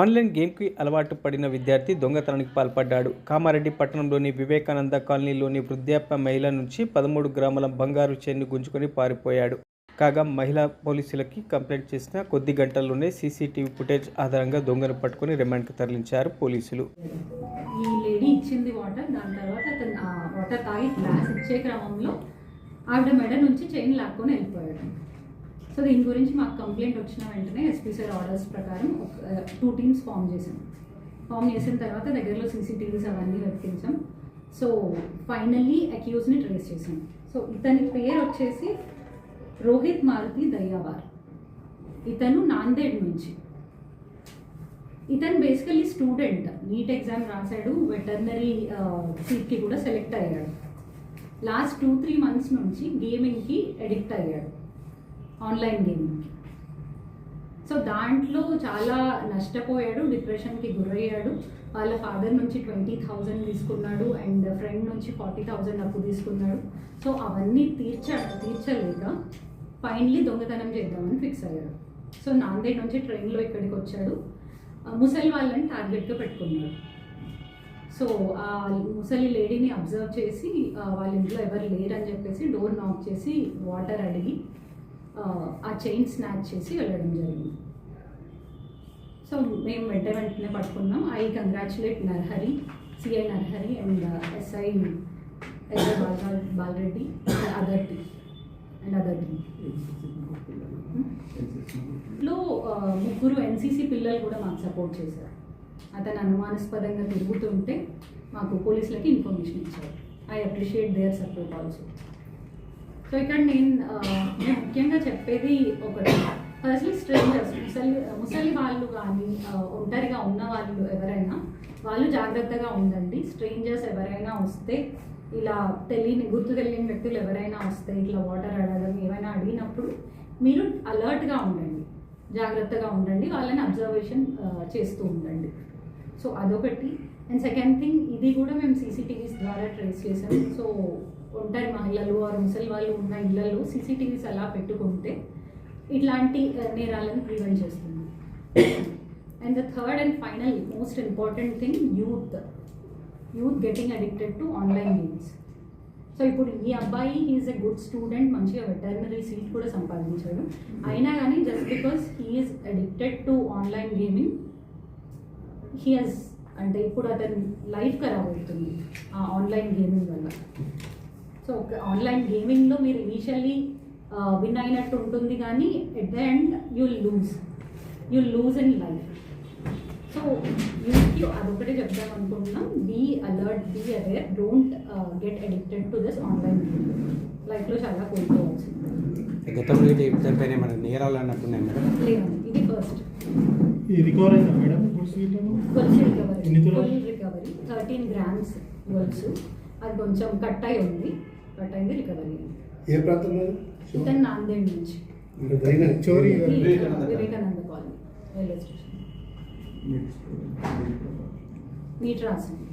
Online గేమ్కి అలవాటు పడిన విద్యార్థి దొంగతనానికి పాల్పడ్డాడు. కామారెడ్డి పట్టణంలోని వివేకానంద కాలనీలోని వృద్ధాప్య మహిళ నుంచి పదమూడు గ్రాముల బంగారు చైన్ను గుంజుకొని పారిపోయాడు. కాగా మహిళా పోలీసులకి కంప్లైంట్ చేసిన కొద్ది గంటల్లోనే సీసీటీవీ ఫుటేజ్ ఆధారంగా దొంగను పట్టుకొని రిమాండ్కి తరలించారు పోలీసులు. ఈ లేడీ ఇచ్చింది వాటర్. దాని తర్వాత అతను వాటర్ తాగి గ్లాస్ ఇచ్చే క్రమంలో ఆవిడ మెడ నుంచి చైన్ లాక్కొని వెళ్ళిపోయాడు. సో దీని గురించి మాకు కంప్లైంట్ వచ్చిన వెంటనే ఎస్పీ సార్ ఆర్డర్స్ ప్రకారం టూ టీమ్స్ ఫామ్ చేసాం ఫామ్ చేసిన తర్వాత దగ్గరలో సీసీటీవీస్ అవన్నీ వెతికించాం. సో ఫైనల్లీ అక్యూజ్ని ట్రేస్ చేసాం సో ఇతని పేరు వచ్చేసి రోహిత్ మారుతి దయ్యావార్. ఇతను నాందేడ్ నుంచి. ఇతను బేసికలీ స్టూడెంట్ నీట్ ఎగ్జామ్ రాశాడు వెటర్నరీ సీట్కి కూడా సెలెక్ట్ అయ్యాడు. లాస్ట్ టూ త్రీ మంత్స్ నుంచి గేమింగ్కి అడిక్ట్ అయ్యాడు. ఆన్లైన్ గేమింగ్కి. సో దాంట్లో చాలా నష్టపోయాడు డిప్రెషన్కి గురయ్యాడు. వాళ్ళ ఫాదర్ నుంచి ట్వంటీ థౌజండ్ తీసుకున్నాడు అండ్ ఫ్రెండ్ నుంచి ఫార్టీ థౌజండ్ అప్పు తీసుకున్నాడు. సో అవన్నీ తీర్చ తీర్చలేక ఫైనలీ దొంగతనం చేద్దామని ఫిక్స్ అయ్యాడు. సో నాందేడ్ నుంచి ట్రైన్లో ఇక్కడికి వచ్చాడు. ముసలి వాళ్ళని టార్గెట్గా పెట్టుకున్నాడు. సో ఆ ముసలి లేడీని అబ్జర్వ్ చేసి వాళ్ళ ఇంట్లో ఎవరు లేరని చెప్పేసి డోర్ నాక్ చేసి వాటర్ అడిగి ఆ, చైన్ స్నాచ్ చేసి వెళ్ళడం జరిగింది. సో మేము వెంట వెంటనే పట్టుకున్నాం. I congratulate Narhari CI Narhari and SI SI Bala Balareddy other T and other T. లో ముగ్గురు ఎన్సీసీ పిల్లలు కూడా మాకు సపోర్ట్ చేశారు. అతను అనుమానాస్పదంగా తిరుగుతుంటే మాకు పోలీసులకి ఇన్ఫర్మేషన్ ఇచ్చారు. I appreciate their support also. So ఇక్కడ నేను నేను ముఖ్యంగా చెప్పేది ఒకటి. ఫస్ట్లీ స్ట్రేంజర్స్ ముసలి ముసలి వాళ్ళు కానీ ఒంటరిగా ఉన్న వాళ్ళు ఎవరైనా వాళ్ళు జాగ్రత్తగా ఉండండి. స్ట్రేంజర్స్ ఎవరైనా వస్తే ఇలా తెలియని గుర్తు తెలియని వ్యక్తులు ఎవరైనా వస్తే ఇట్లా వాటర్ అడగడం ఏమైనా అడిగినప్పుడు మీరు అలర్ట్గా ఉండండి. జాగ్రత్తగా ఉండండి. వాళ్ళని అబ్జర్వేషన్ చేస్తూ ఉండండి. సో అదొకటి. అండ్ సెకండ్ థింగ్ ఇది కూడా మేము సీసీటీవీస్ ద్వారా ట్రేస్ చేసాం సో ఉంటారు మహిళలు ఆర్ ముసలి వాళ్ళు ఉన్న ఇళ్ళలో సీసీటీవీస్ అలా పెట్టుకుంటే ఇట్లాంటి నేరాలను ప్రివెంట్ చేస్తుంది. And the third and final most important thing youth youth getting addicted to online games so ఇప్పుడు ఈ అబ్బాయి ఈజ్ ఎ గుడ్ స్టూడెంట్ మంచిగా వెటర్నరీ సీట్ కూడా సంపాదించాడు. అయినా కానీ just because he is addicted to online gaming he has అంటే ఇప్పుడు అతని లైఫ్ ఖరాబ్ అవుతుంది ఆ ఆన్లైన్ గేమింగ్ వల్ల. సో ఆన్లైన్ గేమింగ్లో మీరు ఇనీషియల్లీ విన్ అయినట్టు ఉంటుంది కానీ at the end you'll lose. You'll lose in life. So యూత్కి అదొకటే చెప్దాం అనుకుంటున్నాం. Be alert be aware don't get addicted to this online gaming లైఫ్లో చాలా కోల్పోవచ్చు గతంలో మన నేరాలు అన్నట్టున్నాయి మేడం? లేదండి ఇది ఫస్ట్. ఈ రికవర్ అయిందా మేడం? గొలుసు recovery? Full recovery thirteen grams గొలుసు అది కొంచెం కట్ అయి ఉంది కట్ అయింది. రికవరీ ఏ ఇతను నాందేడ్ నుంచి. చోరీ Vivekananda. Colony. Railway station. NEET రాసింది.